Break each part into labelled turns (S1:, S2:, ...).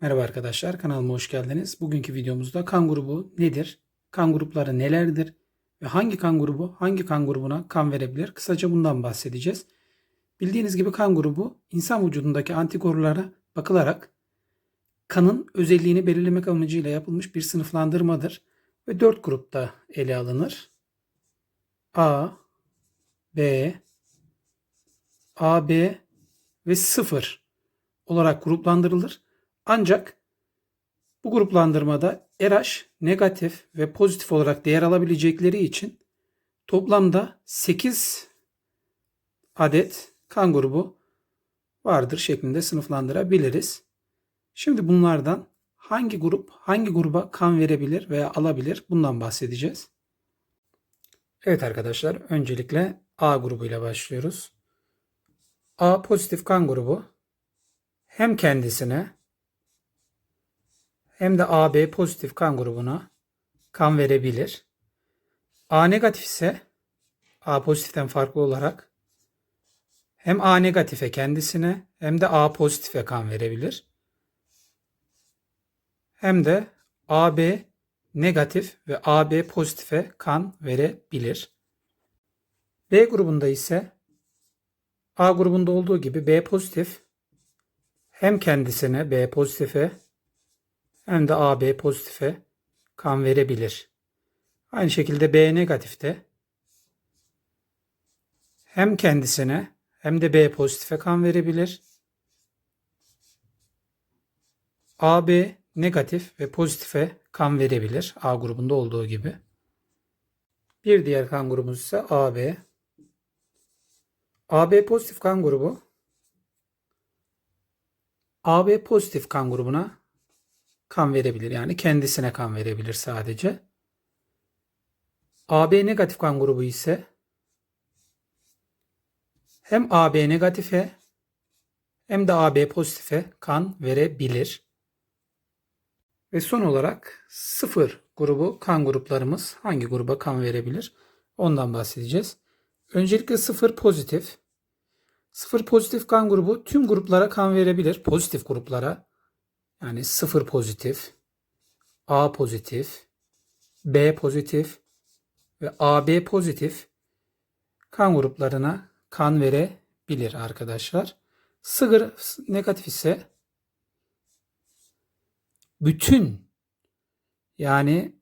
S1: Merhaba arkadaşlar, kanalıma hoş geldiniz. Bugünkü videomuzda kan grubu nedir? Kan grupları nelerdir? Ve hangi kan grubu hangi kan grubuna kan verebilir? Kısaca bundan bahsedeceğiz. Bildiğiniz gibi kan grubu insan vücudundaki antikorlara bakılarak kanın özelliğini belirlemek amacıyla yapılmış bir sınıflandırmadır ve dört grupta ele alınır. A, B, AB ve 0 olarak gruplandırılır. Ancak bu gruplandırmada RH negatif ve pozitif olarak değer alabilecekleri için toplamda 8 adet kan grubu vardır şeklinde sınıflandırabiliriz. Şimdi bunlardan hangi grup hangi gruba kan verebilir veya alabilir bundan bahsedeceğiz. Evet arkadaşlar öncelikle A grubuyla başlıyoruz. A pozitif kan grubu hem kendisine hem de AB pozitif kan grubuna kan verebilir. A negatif ise A pozitiften farklı olarak hem A negatife kendisine hem de A pozitife kan verebilir. Hem de AB negatif ve AB pozitife kan verebilir. B grubunda ise A grubunda olduğu gibi B pozitif hem kendisine B pozitife hem de AB pozitife kan verebilir. Aynı şekilde B negatifte hem kendisine hem de B pozitife kan verebilir. AB negatif ve pozitife kan verebilir. A grubunda olduğu gibi. Bir diğer kan grubumuz ise AB. AB pozitif kan grubu AB pozitif kan grubuna kan verebilir. Yani kendisine kan verebilir sadece. AB negatif kan grubu ise hem AB negatife hem de AB pozitife kan verebilir. Ve son olarak sıfır grubu kan gruplarımız hangi gruba kan verebilir? Ondan bahsedeceğiz. Öncelikle sıfır pozitif. Sıfır pozitif kan grubu tüm gruplara kan verebilir. Pozitif gruplara. Yani sıfır pozitif, A pozitif, B pozitif ve AB pozitif kan gruplarına kan verebilir arkadaşlar. Sıfır negatif ise bütün yani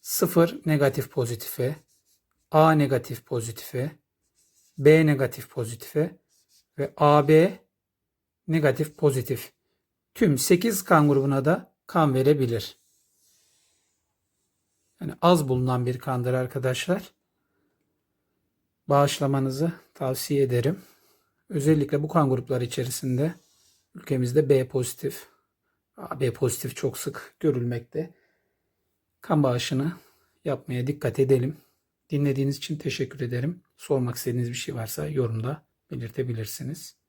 S1: sıfır negatif pozitife, A negatif pozitife, B negatif pozitife ve AB negatif pozitif tüm 8 kan grubuna da kan verebilir. Yani az bulunan bir kandır arkadaşlar. Bağışlamanızı tavsiye ederim. Özellikle bu kan grupları içerisinde ülkemizde B pozitif, AB pozitif çok sık görülmekte. Kan bağışını yapmaya dikkat edelim. Dinlediğiniz için teşekkür ederim. Sormak istediğiniz bir şey varsa yorumda belirtebilirsiniz.